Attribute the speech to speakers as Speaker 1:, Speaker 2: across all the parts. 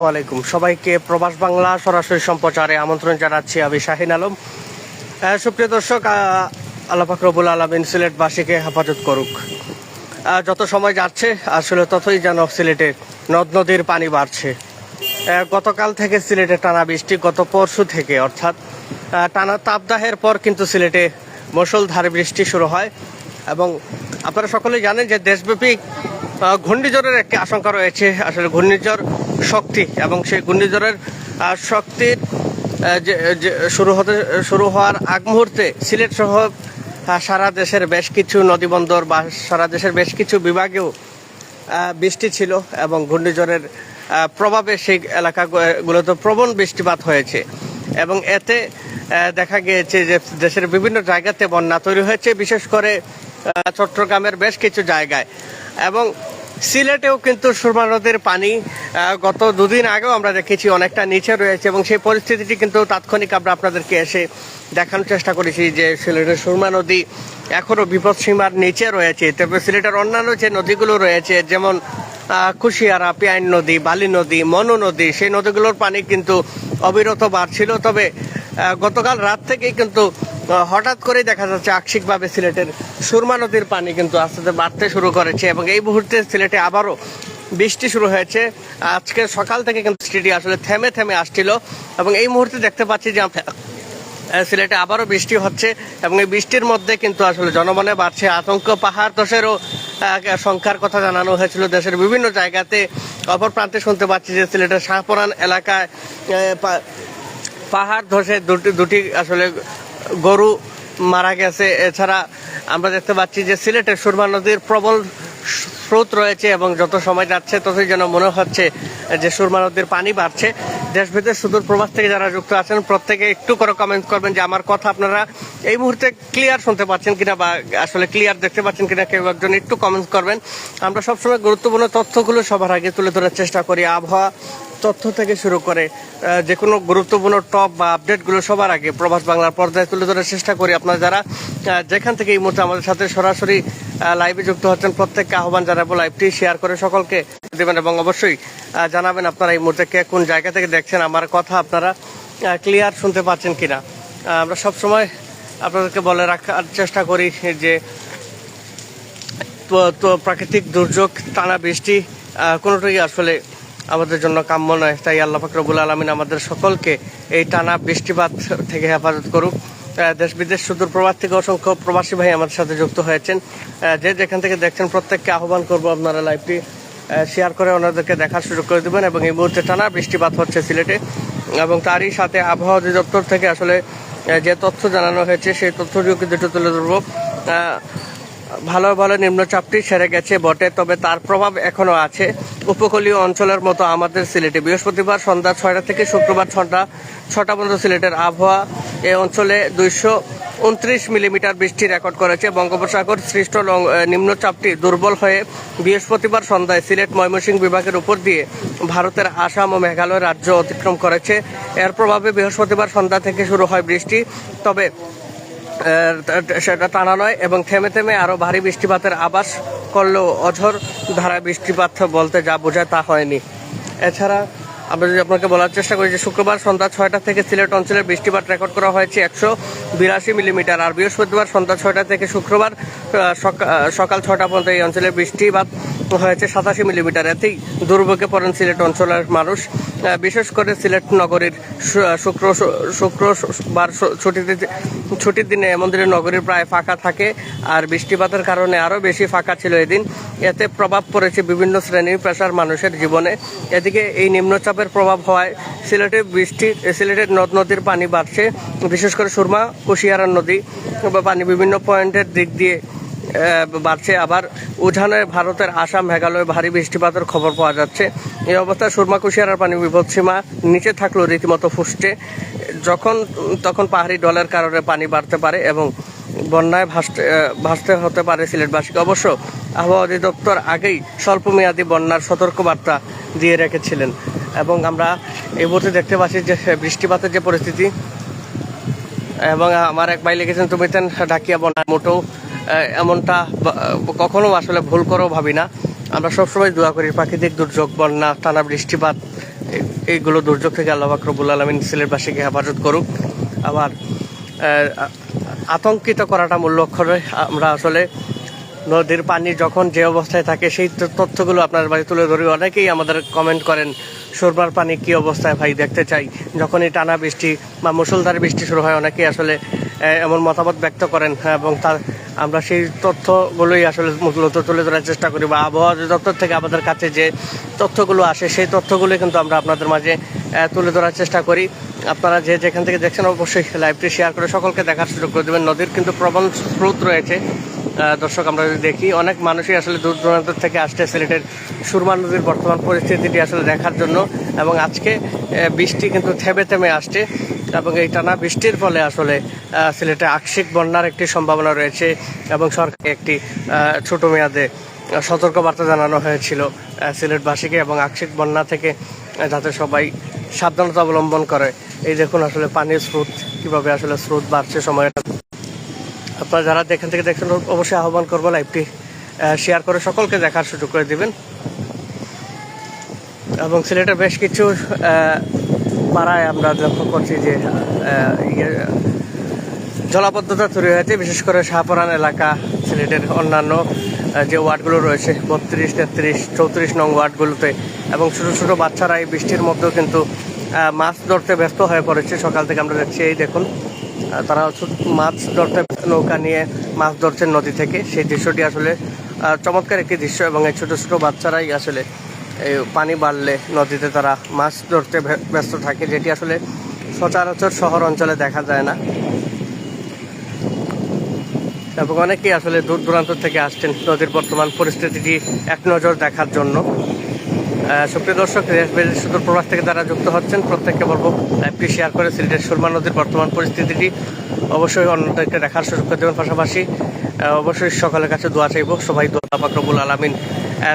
Speaker 1: ওয়ালাইকুম সবাইকে প্রবাস বাংলা সরাসরি সম্প্রচারে আমন্ত্রণ জানাচ্ছি আমি শাহিন আলম। সুপ্রিয় দর্শক আহ, আল্লাহ ফাকরবুল আলমিন সিলেটবাসীকে হেফাজত করুক। যত সময় যাচ্ছে আসলে ততই যেন সিলেটে নদ নদীর পানি বাড়ছে। গতকাল থেকে সিলেটে টানা বৃষ্টি গত পরশু থেকে অর্থাৎ টানা তাপদাহের পর কিন্তু সিলেটে মুষলধারে বৃষ্টি শুরু হয়। এবং আপনারা সকলেই জানেন যে দেশব্যাপী ঘূর্ণিঝড়ের একটি আশঙ্কা রয়েছে। আসলে ঘূর্ণিঝড় শক্তি এবং সেই ঘূর্ণিঝড়ের শক্তির যে শুরু হতে, শুরু হওয়ার আগ মুহূর্তে সিলেট সহ সারা দেশের বেশ কিছু নদীবন্দর বা সারা দেশের বেশ কিছু বিভাগেও বৃষ্টি ছিল এবং ঘূর্ণিঝড়ের প্রভাবে সেই এলাকাগুলোতে প্রবল বৃষ্টিপাত হয়েছে। এবং এতে দেখা গিয়েছে যে দেশের বিভিন্ন জায়গাতে বন্যা তৈরি হয়েছে, বিশেষ করে চট্টগ্রামের বেশ কিছু জায়গায়। এবং সিলেটেও কিন্তু সুরমা নদীর পানি গত দুদিন আগেও আমরা দেখেছি অনেকটা নিচে রয়েছে এবং সেই পরিস্থিতিটি কিন্তু তাৎক্ষণিক আমরা আপনাদেরকে এসে দেখানোর চেষ্টা করেছি যে সিলেটের সুরমা নদী এখনও বিপদসীমার নিচে রয়েছে। তবে সিলেটের অন্যান্য যে নদীগুলো রয়েছে, যেমন কুশিয়ারা, পিয়াইন নদী, বালি নদী, মনু নদী, সেই নদীগুলোর পানি কিন্তু অবিরত বাড়ছিল। তবে গতকাল রাত থেকেই কিন্তু হঠাৎ করেই দেখা যাচ্ছে আংশিকভাবে সিলেটের সুরমা নদীর পানি কিন্তু আস্তে আস্তে বাড়তে শুরু করেছে এবং এই মুহূর্তে সিলেটে আবারও বৃষ্টি শুরু হয়েছে। আজকে সকাল থেকে কিন্তু বৃষ্টিটি আসলে থেমে থেমে আসছিল এবং এই মুহূর্তে দেখতে পাচ্ছি যে সিলেটে আবারও বৃষ্টি হচ্ছে এবং এই বৃষ্টির মধ্যে কিন্তু আসলে জনমনে বাড়ছে আতঙ্ক পাহাড় আহ, সংখ্যার কথা জানানো হয়েছিল দেশের বিভিন্ন জায়গাতে। অপর প্রান্তে শুনতে পাচ্ছি যে সিলেটের শাহপরান এলাকায় পাহাড় ধসে দুটি দুটি আসলে গরু মারা গেছে। এছাড়া আমরা দেখতে পাচ্ছি যে সিলেটের সুরমা নদীর প্রবল স্রোত রয়েছে এবং যত সময় যাচ্ছে ততই যেন মনে হচ্ছে যে সুরমা নদীর পানি বাড়ছে। দেশ বিদেশ সুদূর প্রবাস থেকে যারা যুক্ত আছেন, প্রত্যেকে একটু করে কমেন্ট করবেন যে আমার কথা আপনারা এই মুহূর্তে ক্লিয়ার শুনতে পাচ্ছেন কিনা বা আসলে ক্লিয়ার দেখতে পাচ্ছেন কিনা, কেউ একজন একটু কমেন্ট করবেন। আমরা সবসময় গুরুত্বপূর্ণ তথ্যগুলো সবার আগে তুলে ধরার চেষ্টা করি। আবহাওয়া তথ্য থেকে শুরু করে যে কোনো গুরুত্বপূর্ণ টপ বা আপডেটগুলো সবার আগে প্রভাস বাংলার পর্দায় তুলে ধরার চেষ্টা করি। আপনারা যারা যেখান থেকে এই মুহূর্তে আমাদের সাথে সরাসরি লাইভে যুক্ত হচ্ছেন প্রত্যেককে আহ্বান জানাব লাইভটি শেয়ার করে সকলকে দেবেন এবং অবশ্যই জানাবেন আপনারা এই মুহূর্তে কে কোন জায়গা থেকে দেখছেন আমার কথা আপনারা ক্লিয়ার শুনতে পাচ্ছেন কিনা। আহ, আমরা সবসময় আপনাদেরকে বলে রাখার চেষ্টা করি যে প্রাকৃতিক দুর্যোগ টানা বৃষ্টি কোনোটাই আসলে আমাদের জন্য কাম্য নয়। তাই আল্লাহ ফাকরবুল আলমিন আমাদের সকলকে এই টানা বৃষ্টিপাত থেকে হেফাজত করুক। দেশ বিদেশ সুদূর প্রবাস থেকে অসংখ্য প্রবাসী ভাই আমাদের সাথে যুক্ত হয়েছেন। যে যেখান থেকে দেখছেন প্রত্যেককে আহ্বান করব আপনারা লাইভটি শেয়ার করে ওনাদেরকে দেখার সুযোগ করে দেবেন এবং এই মুহূর্তে টানা বৃষ্টিপাত হচ্ছে সিলেটে এবং তারই সাথে আবহাওয়া অধিদপ্তর থেকে আসলে যে তথ্য জানানো হয়েছে সেই তথ্যটিও কিন্তু তুলে ধরবো। ভালো ভালো নিম্নচাপটি সেরে গেছে বটে, তবে তার প্রভাব এখনও আছে। উপকূলীয় অঞ্চলের মতো আমাদের সিলেটে বৃহস্পতিবার সন্ধ্যা ছয়টা থেকে শুক্রবার ছটা ছটা পর্যন্ত সিলেটের আবহাওয়া এ অঞ্চলে দুইশো উনত্রিশ মিলিমিটার বৃষ্টি রেকর্ড করেছে। বঙ্গোপসাগর সৃষ্ট নিম্নচাপটি দুর্বল হয়ে বৃহস্পতিবার সন্ধ্যায় সিলেট ময়মনসিংহ বিভাগের উপর দিয়ে ভারতের আসাম ও মেঘালয় রাজ্য অতিক্রম করেছে। এর প্রভাবে বৃহস্পতিবার সন্ধ্যা থেকে শুরু হয় বৃষ্টি, তবে সেটা টানা নয় এবং থেমে থেমে আরও ভারী বৃষ্টিপাতের আবাস করলেও অঝর ধারা বৃষ্টিপাত বলতে যা বোঝায় তা হয়নি। এছাড়া আমরা যদি আপনাকে বলার চেষ্টা করি যে শুক্রবার সন্ধ্যা ছয়টা থেকে সিলেট অঞ্চলে বৃষ্টিপাত রেকর্ড করা হয়েছে একশো বিরাশি মিলিমিটার আর বৃহস্পতিবার সন্ধ্যা ছয়টা থেকে শুক্রবার সকাল ছটা পর্যন্ত এই অঞ্চলে বৃষ্টিপাত হয়েছে সাতাশি মিলিমিটার। এতেই দুর্ভোগে পড়েন সিলেট অঞ্চলের মানুষ। বিশেষ করে সিলেট নগরীর শুক্র শুক্রবার ছুটিতে ছুটির দিনে দিনে নগরীর প্রায় ফাঁকা থাকে আর বৃষ্টিপাতের কারণে আরও বেশি ফাঁকা ছিল এদিন। এতে প্রভাব পড়েছে বিভিন্ন শ্রেণির পেশার মানুষের জীবনে। এদিকে এই নিম্নচাপের প্রভাব হওয়ায় সিলেটে বৃষ্টি সিলেটের নদ নদীর পানি বাড়ছে। বিশেষ করে সুরমা, কুশিয়ারা নদী বা পানি বিভিন্ন পয়েন্টের দিক দিয়ে বাড়ছে। আবার উজানে ভারতের আসাম, মেঘালয়ে ভারী বৃষ্টিপাতের খবর পাওয়া যাচ্ছে। এই অবস্থায় সুরমা কুশিয়ারার পানি বিপদসীমা নিচে থাকলেও রীতিমতো ফুসছে। যখন, তখন পাহাড়ি ডলের কারণে পানি বাড়তে পারে এবং বন্যায় ভাসতে ভাসতে হতে পারে সিলেটবাসীকে। অবশ্য আবহাওয়া অধিদপ্তর আগেই স্বল্পমেয়াদী বন্যার সতর্কবার্তা দিয়ে রেখেছিলেন। এবং আমরা এই মুহূর্তে দেখতে পাচ্ছি যে বৃষ্টিপাতের যে পরিস্থিতি, এবং আমার এক ভাই লিখেছেন, তুমি তেন ঢাকিয়া বন্যা মোটেও এমনটা কখনো আসলে ভুল করেও ভাবি না। আমরা সবসময় দোয়া করি প্রাকৃতিক দুর্যোগ বন্যা টানা বৃষ্টিপাত এইগুলো দুর্যোগ থেকে আল্লাহ বাকরবুল আলমিন সিলেটবাসীকে হেফাজত করুক। আবার আতঙ্কিত করাটা মূল লক্ষ্য আমরা আসলে নদীর পানি যখন যে অবস্থায় থাকে সেই তথ্যগুলো আপনার বাড়ি তুলে ধরি। অনেকেই আমাদের কমেন্ট করেন সুরমার পানি কি অবস্থায় ভাই দেখতে চাই? যখনই টানা বৃষ্টি বা মুসলধারে বৃষ্টি শুরু হয় অনেকেই আসলে এমন মতামত ব্যক্ত করেন হ্যাঁ, এবং তার আমরা সেই তথ্যগুলোই আসলে মূলত তুলে ধরার চেষ্টা করি বা আবহাওয়া দপ্তর থেকে আমাদের কাছে যে তথ্যগুলো আসে সেই তথ্যগুলো কিন্তু আমরা আপনাদের মাঝে তুলে ধরার চেষ্টা করি। আপনারা যে যেখান থেকে দেখছেন অবশ্যই লাইভটি শেয়ার করে সকলকে দেখার সুযোগ করে দেবেন। নদীর কিন্তু প্রবল স্রোত রয়েছে। দর্শক, আমরা যদি দেখি, অনেক মানুষই আসলে দূর দূরান্ত থেকে আসছে সিলেটের সুরমা নদীর বর্তমান পরিস্থিতিটি আসলে দেখার জন্য। এবং আজকে বৃষ্টি কিন্তু থেমে থেমে আসছে এবং এই টানা বৃষ্টির ফলে আসলে সিলেটে আংশিক বন্যার একটি সম্ভাবনা রয়েছে এবং সরকার একটি ছোট মেয়াদে সতর্কবার্তা জানানো হয়েছিল সিলেটবাসীকে এবং আংশিক বন্যা থেকে যাতে সবাই সাবধানতা অবলম্বন করে। এই দেখুন আসলে পানির স্রোত, কীভাবে আসলে স্রোত বাড়ছে সময়টা আপনারা যারা যেখান থেকে দেখছেন অবশ্যই আহ্বান করব লাইভটি শেয়ার করে সকলকে দেখার সুযোগ করে দিবেন। এবং সিলেটের বেশ কিছু পাড়ায় আমরা লক্ষ্য করছি যে ইয়ে, জলাবদ্ধতা তৈরি হয়েছে। বিশেষ করে শাহপরান এলাকা সিলেটের অন্যান্য যে ওয়ার্ডগুলো রয়েছে বত্রিশ তেত্রিশ চৌত্রিশ নং ওয়ার্ডগুলোতে এবং ছোটো ছোটো বাচ্চারা এই বৃষ্টির মধ্যেও কিন্তু মাছ ধরতে ব্যস্ত হয়ে পড়েছে। সকাল থেকে আমরা দেখছি এই দেখুন তারা মাছ ধরতে নৌকা নিয়ে মাছ ধরছেন নদী থেকে। সেই দৃশ্যটি আসলে চমৎকার একটি দৃশ্য এবং এই ছোটো ছোটো বাচ্চারাই আসলে এই পানি বাড়লে নদীতে তারা মাছ ধরতে ব্যস্ত থাকে, যেটি আসলে সচরাচর শহর অঞ্চলে দেখা যায় না। এবং অনেকেই আসলে দূর দূরান্ত থেকে আসছেন নদীর বর্তমান পরিস্থিতিটি এক নজর দেখার জন্য। সুপ্রিয় দর্শক দেশ বিদেশ সুদূর থেকে তারা যুক্ত হচ্ছেন, প্রত্যেককে বলব, লাইভটি শেয়ার করে সিলেটের সুরমা নদীর বর্তমান পরিস্থিতিটি অবশ্যই অন্যদেরকে দেখার সুযোগ করে দেবেন। পাশাপাশি অবশ্যই সকলের কাছে দোয়া চাইব। সবাই দোয়া পাকরবুল আলমিন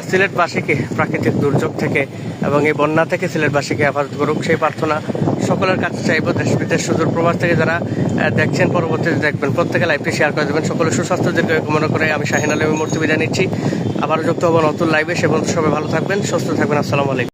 Speaker 1: সিলেটবাসীকে প্রাকৃতিক দুর্যোগ থেকে এবং এই বন্যা থেকে সিলেটবাসীকে হেফাজত করুক সেই প্রার্থনা সকলের কাছে চাইব, দেশ বিদেশ সুদূর প্রবাস থেকে যারা দেখছেন, পরবর্তীতে দেখবেন। প্রত্যেকে লাইভটি শেয়ার করে দেবেন। সকলে সুস্বাস্থ্য দীর্ঘ মনে করে আমি শাহিন আলমী মূর্তি বিদায় নিচ্ছি। আবারও যুক্ত হব নতুন লাইভে সে বন্ধু সবাই ভালো থাকবেন, সুস্থ থাকবেন। আসসালামু আলাইকুম।